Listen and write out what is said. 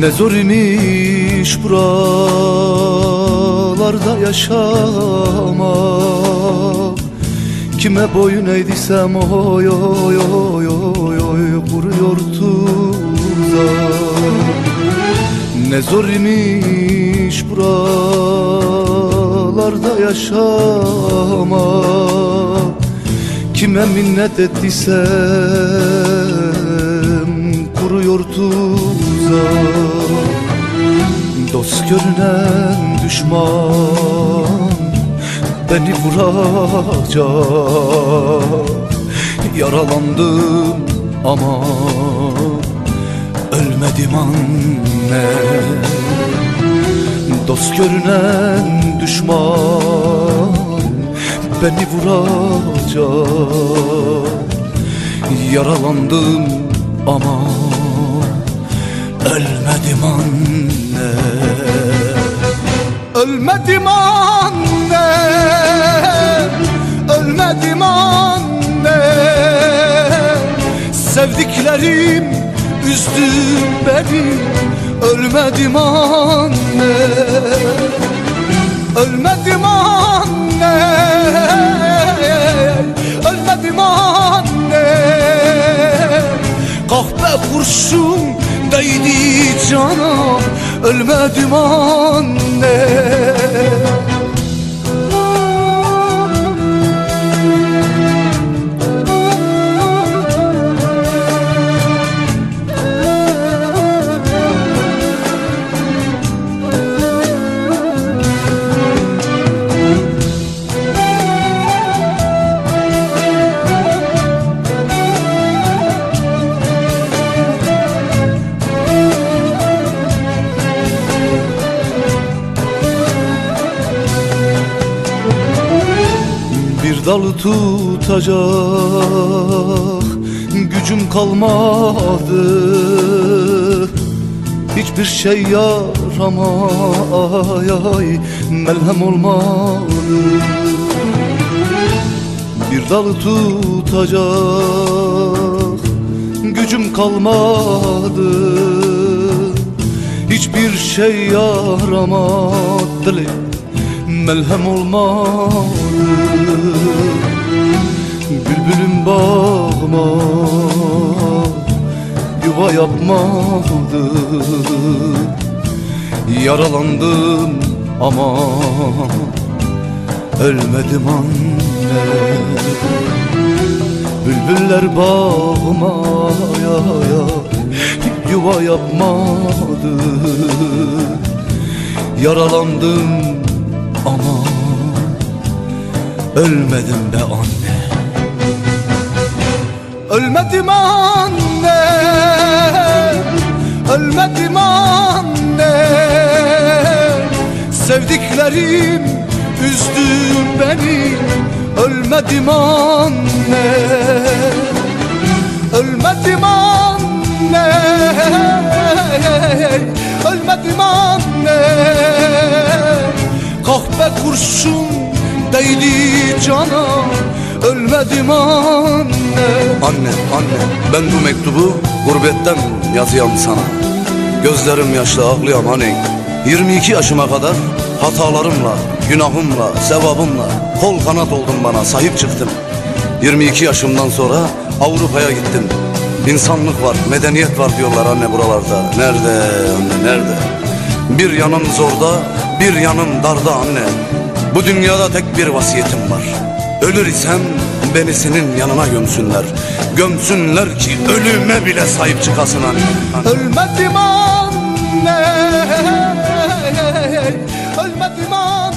Ne zor imiş buralarda yaşamak Kime boyun eğdiysem oy oy oy oy oy kuruyor tuzak Ne zor imiş buralarda yaşamak Kime minnet ettiysem kuruyor tuzak Dost görünen düşman beni vuracak. Yaralandım ama ölmedim anne. Dost görünen düşman beni vuracak. Yaralandım ama ölmedim anne. Ölmedim anne. Ölmedim anne. Sevdiklerim üzdü beni. Ölmedim anne. Ölmedim anne. Ölmedim anne. Kahpe kurşun değdi cana Ölmedim anne Bir dalı tutacak gücüm kalmadı. Hiçbir şey yarama melhem olmadı. Bir dalı tutacak gücüm kalmadı. Hiçbir şey yaramadı melhem olmadı Bülbülüm bağıma yuva yapmadı Yaralandım ama ölmedim anne. Bülbüller bağıma ya ya yuva yapmadı Yaralandım ama ölmedim be anne. Ölmedim anne. Ölmedim anne. Sevdiklerim üzdü beni. Ölmedim anne. Ölmedim anne kurşun değdi cana. Ölmedim anne. Anne, anne ben bu mektubu gurbetten yazıyam sana. Gözlerim yaşlı ağlayam anne 22 yaşıma kadar hatalarımla, günahımla, sevabımla Kol kanat oldun bana, sahip çıktın. 22 yaşımdan sonra Avrupa'ya gittim. İnsanlık var, medeniyet var diyorlar anne buralarda. Nerede anne, nerede? Bir yanım zorda, bir yanım darda anne Bu dünyada tek bir vasiyetim var. Ölür isem beni senin yanına gömsünler. Gömsünler ki ölüme bile sahip çıkasın anne. Ölmedim anne Ölmedim anne